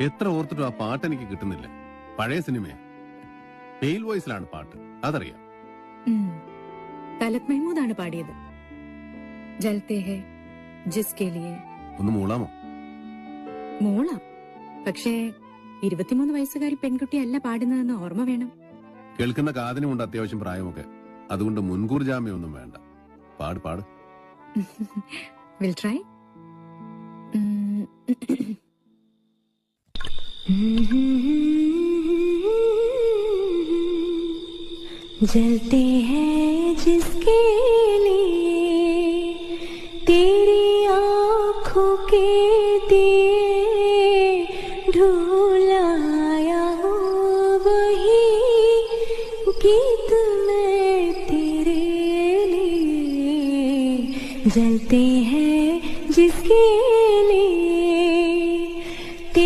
എത്ര ഓർത്തിട്ടും ആ പാട്ട് എനിക്ക് കിട്ടുന്നില്ല. പഴയ സിനിമയാ. പെയിൽ വോയിസിലാണ് പാട്ട്. അതറിയാം. തലത് മെഹ്മൂദാണ് പാടിയത്. ജൽത്തെ ഹെ ജിസ്കെ ലിയെ. ഒന്ന് മൂളാമോ? മൂളാം. പക്ഷേ ഇരുപത്തിമൂന്ന് വയസ്സുകാരി പെൺകുട്ടി അല്ല പാടുന്നതെന്ന് ഓർമ്മ വേണം. കേൾക്കുന്ന കാതിനുമുണ്ട് അത്യാവശ്യം പ്രായമൊക്കെ. അതുകൊണ്ട് മുൻകൂർ ജാമ്യമൊന്നും വേണ്ട. പാട് പാട്. വിൽ ട്രൈ जलते हैं जिसके लिए, तेरी आँखों के दिए ढूलाया वही गीत मैं तेरे लिए। जलते हैं